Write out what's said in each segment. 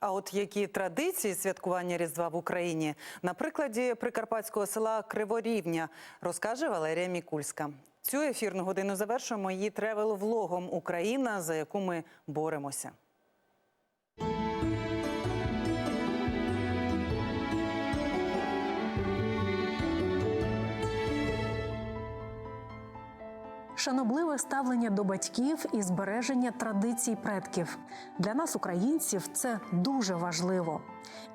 А от які традиції святкування Різдва в Україні на прикладі прикарпатського села Криворівня розкаже Валерія Мікульська. Цю ефірну годину завершуємо її тревел-влогом Україна, за яку ми боремося. Шанобливе ставлення до батьків і збереження традицій предків для нас, українців, це дуже важливо.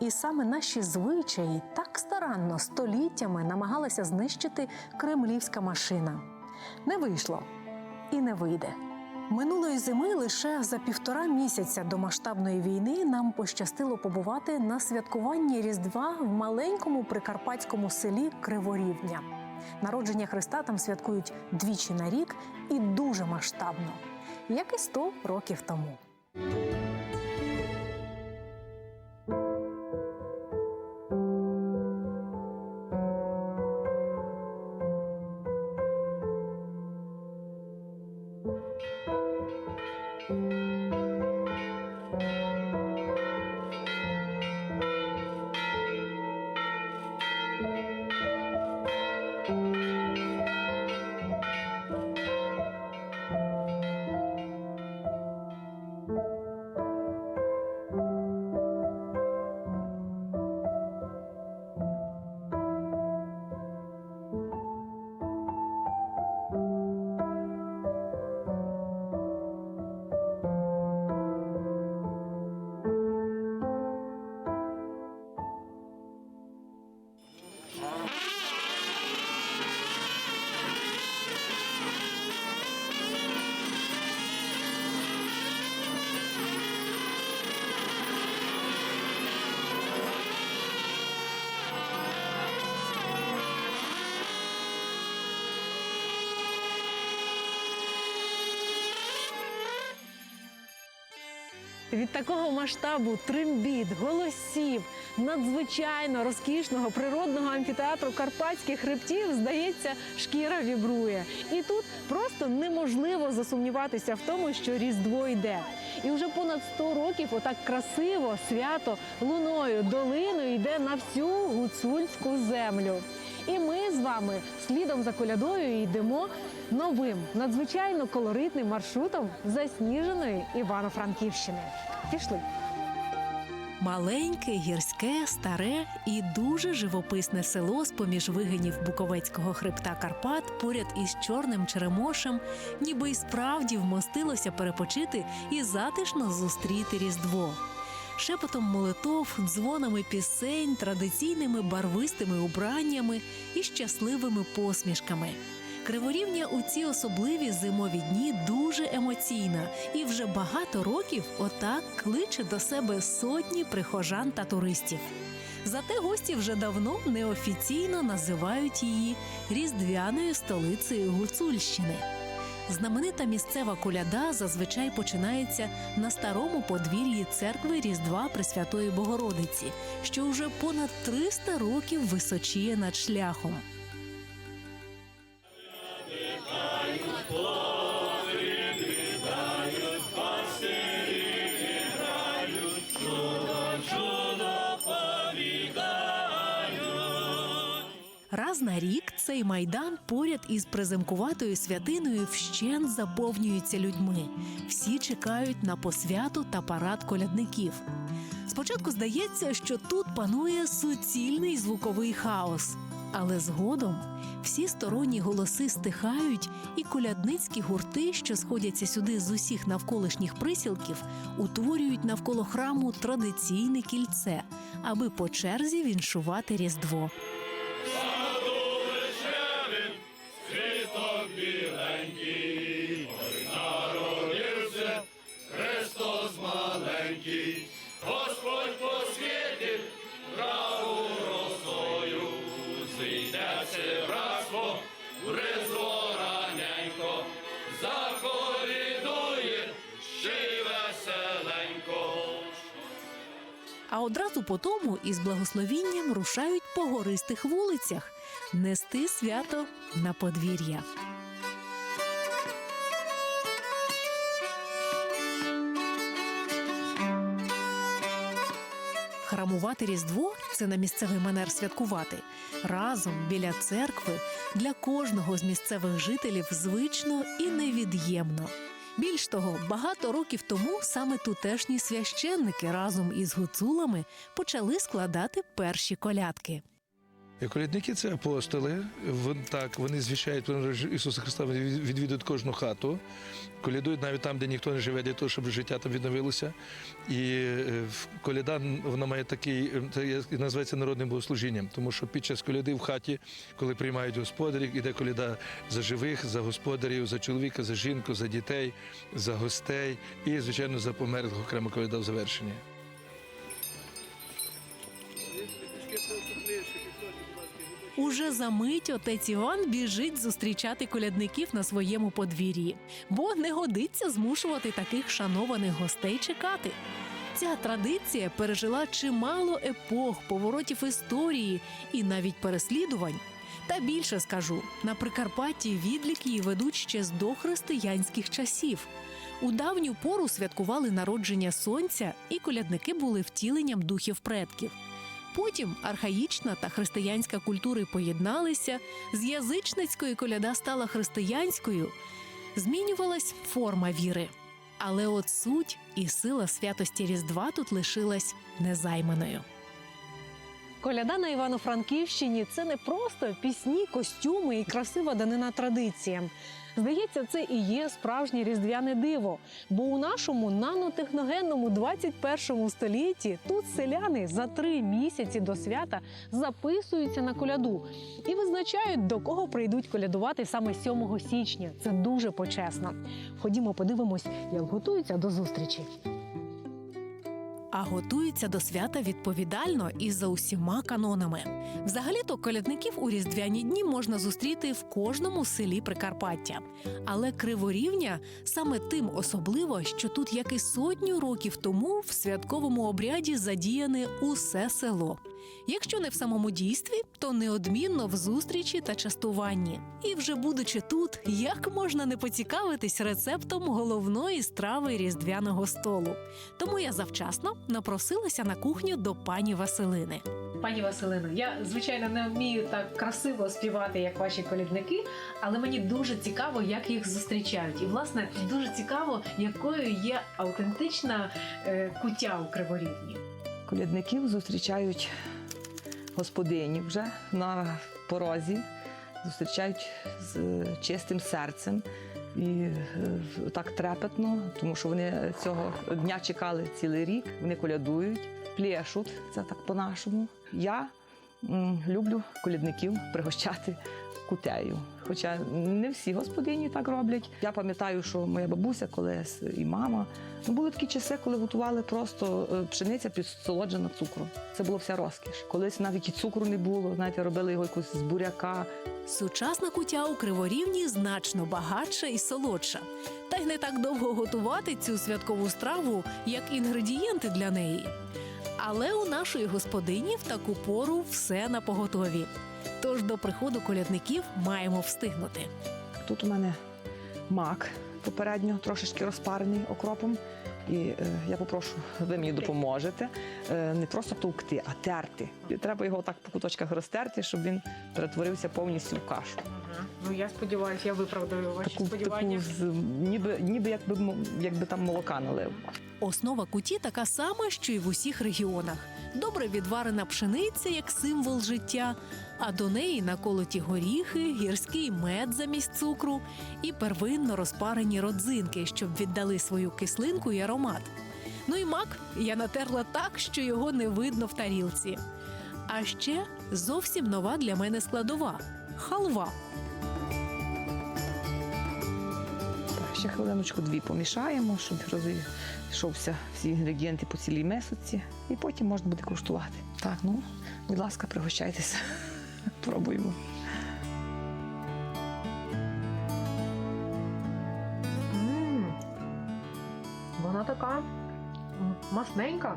І саме наші звичаї так старанно століттями намагалася знищити кремлівська машина. Не вийшло і не вийде. Минулої зими лише за півтора місяця до масштабної війни нам пощастило побувати на святкуванні Різдва в маленькому прикарпатському селі Криворівня. Народження Христа там святкують двічі на рік і дуже масштабно, як і 100 років тому. Від такого масштабу трембіт, голосів, надзвичайно розкішного природного амфітеатру карпатських хребтів, здається, шкіра вібрує. І тут просто неможливо засумніватися в тому, що Різдво йде. І вже понад 100 років отак красиво, свято луною, долиною йде на всю гуцульську землю. І ми з вами слідом за колядою йдемо новим надзвичайно колоритним маршрутом засніженої Івано-Франківщини. Пішли. Маленьке, гірське, старе і дуже живописне село з поміж вигинів Буковецького хребта Карпат поряд із чорним черемошем, ніби й справді вмостилося перепочити і затишно зустріти Різдво. Шепотом молитов, дзвонами пісень, традиційними барвистими убраннями і щасливими посмішками. Криворівня у ці особливі зимові дні дуже емоційна і вже багато років отак кличе до себе сотні прихожан та туристів. Зате гості вже давно неофіційно називають її різдвяною столицею Гуцульщини. Знаменита місцева коляда зазвичай починається на старому подвір'ї церкви Різдва Пресвятої Богородиці, що вже понад 300 років височіє над шляхом. Раз на рік цей майдан поряд із приземкуватою святиною вщент заповнюється людьми. Всі чекають на посвяту та парад колядників. Спочатку здається, що тут панує суцільний звуковий хаос, але згодом всі сторонні голоси стихають, і колядницькі гурти, що сходяться сюди з усіх навколишніх присілків, утворюють навколо храму традиційне кільце, аби по черзі віншувати різдво. А одразу по із благословінням рушають по гористих вулицях нести свято на подвір'я. Храмувати Різдво це на місцевий манер святкувати. Разом біля церкви для кожного з місцевих жителів звично і невід'ємно. Більш того, багато років тому саме тутешні священники разом із гуцулами почали складати перші колядки. Колядники це апостоли. Вон так вони звіщають про Ісуса Христа. Відвідують кожну хату, колядують навіть там, де ніхто не живе, для того, щоб життя там відновилося. І е, коляда вона має такий це називається народним богослужінням, тому що під час коляди в хаті, коли приймають господарів, іде коляда за живих, за господарів, за чоловіка, за жінку, за дітей, за гостей і, звичайно, за померлих окремо коляда в завершенні. Уже за мить отець Іван біжить зустрічати колядників на своєму подвір'ї, бо не годиться змушувати таких шанованих гостей чекати. Ця традиція пережила чимало епох, поворотів історії і навіть переслідувань. Та більше скажу, на Прикарпатті відлік її ведуть ще з дохристиянських часів. У давню пору святкували народження сонця, і колядники були втіленням духів предків. Потім архаїчна та християнська культури поєдналися, з язичницької коляда стала християнською, змінювалась форма віри. Але от суть і сила святості Різдва тут лишилась незайманою. Коляда на Івано-Франківщині це не просто пісні, костюми і красива данина традиціям. Здається, це і є справжнє різдвяне диво. Бо у нашому нанотехногенному 21 столітті тут селяни за три місяці до свята записуються на коляду і визначають, до кого прийдуть колядувати саме 7 січня. Це дуже почесно. Ходімо, подивимось, як готуються до зустрічі. А готуються до свята відповідально і за усіма канонами. Взагалі-то колядників у різдвяні дні можна зустріти в кожному селі Прикарпаття. Але криворівня саме тим особливо, що тут, як і сотню років тому, в святковому обряді задіяне усе село. Якщо не в самому дійстві, то неодмінно в зустрічі та частуванні. І вже будучи тут, як можна не поцікавитись рецептом головної страви різдвяного столу. Тому я завчасно напросилася на кухню до пані Василини. Пані Василино, я звичайно не вмію так красиво співати, як ваші колідники, але мені дуже цікаво, як їх зустрічають. І власне дуже цікаво, якою є автентична е, куття у Криворівні. Колядників зустрічають господині вже на порозі, зустрічають з чистим серцем і е, так трепетно, тому що вони цього дня чекали цілий рік. Вони колядують, плєшуть, це так по-нашому. Я люблю колядників пригощати кутею. Хоча не всі господині так роблять. Я пам'ятаю, що моя бабуся колись і мама. Ну, були такі часи, коли готували просто е, пшениця підсолоджена цукром. Це було вся розкіш. Колись навіть і цукру не було. Знаєте, робили його якось з буряка. Сучасна кутя у криворівні значно багатша і солодша. Та й не так довго готувати цю святкову страву, як інгредієнти для неї. Але у нашої господині в таку пору все на поготові. Тож до приходу колядників маємо встигнути. Тут у мене мак попередньо трошечки розпарений окропом. І е, я попрошу, ви мені допоможете е, не просто товкти, а терти. І треба його так по куточках розтерти, щоб він перетворився повністю в кашу. Ну я сподіваюся, я виправдаю ваші Таку, таку з, ніби, ніби якби, мо- якби там молока налив. Основа куті така сама, що й в усіх регіонах. Добре відварена пшениця як символ життя, а до неї наколоті горіхи, гірський мед замість цукру і первинно розпарені родзинки, щоб віддали свою кислинку і аромат. Ну і мак я натерла так, що його не видно в тарілці. А ще зовсім нова для мене складова халва. Ще хвилиночку дві помішаємо, щоб розійшовся всі інгредієнти по цілій месоці, і потім можна буде куштувати. Так, ну, будь ласка, пригощайтеся. Пробуємо. Вона така масненька,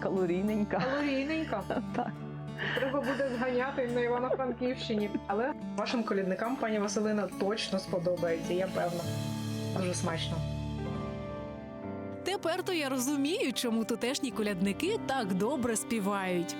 Калорійненька. калорійненька. Так. Треба буде зганяти на Івано-Франківщині. Але вашим колідникам, пані Василина, точно сподобається, я певна. Дуже смачно. тепер то я розумію, чому тутешні колядники так добре співають.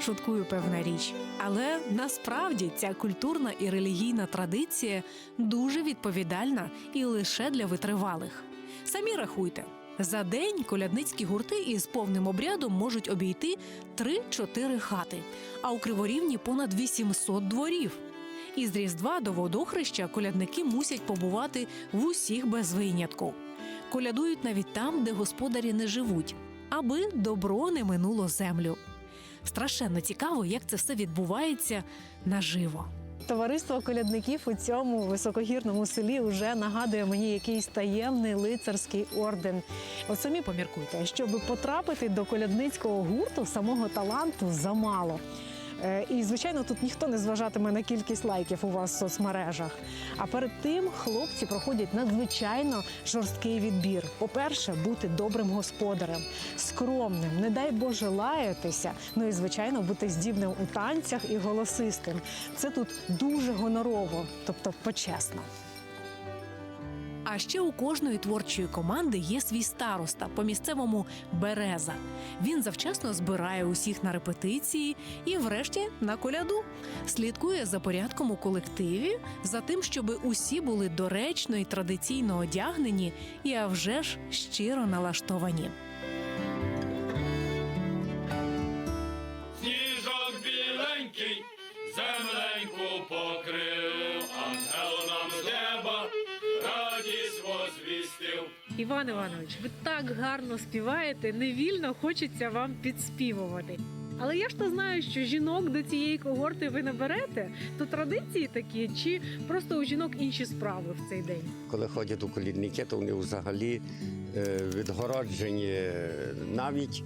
Шуткую, певна річ. Але насправді ця культурна і релігійна традиція дуже відповідальна і лише для витривалих. Самі рахуйте. За день колядницькі гурти із повним обрядом можуть обійти 3-4 хати, а у Криворівні понад 800 дворів. Із Різдва до водохреща колядники мусять побувати в усіх без винятку. Колядують навіть там, де господарі не живуть, аби добро не минуло землю. Страшенно цікаво, як це все відбувається наживо. Товариство колядників у цьому високогірному селі вже нагадує мені якийсь таємний лицарський орден. От самі поміркуйте, щоб потрапити до колядницького гурту, самого таланту замало. Е, І, звичайно, тут ніхто не зважатиме на кількість лайків у вас в соцмережах. А перед тим хлопці проходять надзвичайно жорсткий відбір. По-перше, бути добрим господарем, скромним, не дай Боже лаятися. Ну і звичайно, бути здібним у танцях і голосистим. Це тут дуже гонорово, тобто почесно. А ще у кожної творчої команди є свій староста по місцевому береза. Він завчасно збирає усіх на репетиції і, врешті, на коляду. Слідкує за порядком у колективі, за тим, щоб усі були доречно і традиційно одягнені, і а вже ж щиро налаштовані. Сніжок біленький, земленьку покрив, Іван Іванович, ви так гарно співаєте, невільно хочеться вам підспівувати. Але я ж то знаю, що жінок до цієї когорти ви не берете. То традиції такі, чи просто у жінок інші справи в цей день? Коли ходять у колідники, то вони взагалі е, відгороджені. Навіть,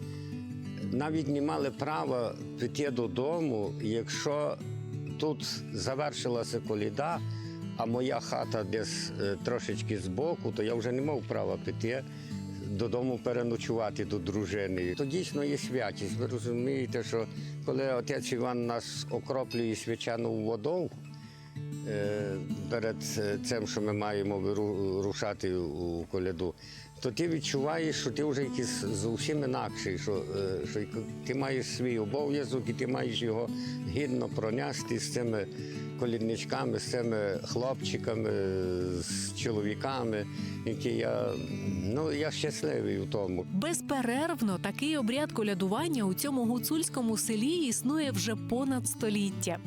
навіть не мали права піти додому, якщо тут завершилася коліда, а моя хата десь е, трошечки збоку, то я вже не мав права піти. Додому переночувати до дружини. То дійсно є святість. Ви розумієте, що коли отець Іван нас окроплює свячану водою, е, перед е, цим, що ми маємо вирушати рушати у коляду, то ти відчуваєш, що ти вже якийсь зовсім інакший, що, е, що ти маєш свій обов'язок і ти маєш його гідно пронести з цими колідничками, з цими хлопчиками, з чоловіками, які я, ну, я щасливий у тому. Безперервно такий обряд колядування у цьому гуцульському селі існує вже понад століття.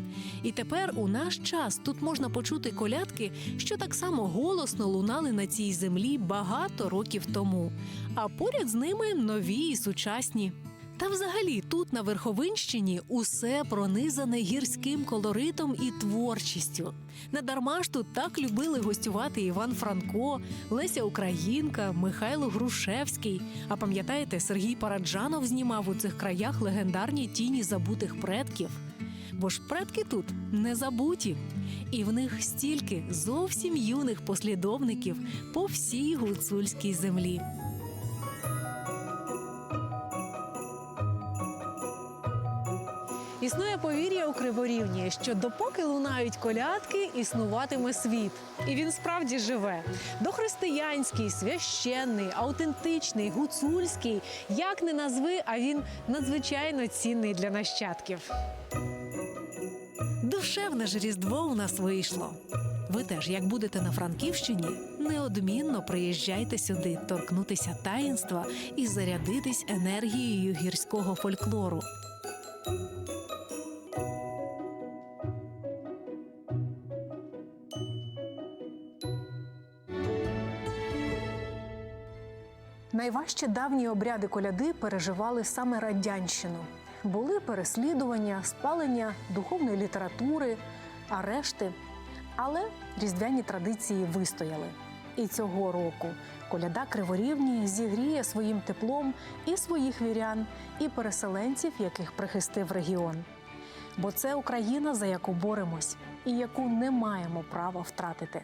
І тепер у наш час тут можна почути колядки, що так само голосно лунали на цій землі багато років тому. А поряд з ними нові і сучасні. Та взагалі тут на Верховинщині усе пронизане гірським колоритом і творчістю. Недарма ж тут так любили гостювати Іван Франко, Леся Українка, Михайло Грушевський. А пам'ятаєте, Сергій Параджанов знімав у цих краях легендарні тіні забутих предків. Бо ж предки тут не забуті, і в них стільки зовсім юних послідовників по всій гуцульській землі. Існує повір'я у Криворівні, що допоки лунають колядки, існуватиме світ. І він справді живе. Дохристиянський, священний, аутентичний, гуцульський. Як не назви, а він надзвичайно цінний для нащадків. Душевне ж різдво у нас вийшло. Ви теж, як будете на Франківщині, неодмінно приїжджайте сюди торкнутися таїнства і зарядитись енергією гірського фольклору. Найважчі давні обряди коляди переживали саме радянщину. Були переслідування, спалення духовної літератури, арешти. Але різдвяні традиції вистояли. І цього року коляда Криворівні зігріє своїм теплом і своїх вірян, і переселенців, яких прихистив регіон. Бо це Україна, за яку боремось, і яку не маємо права втратити.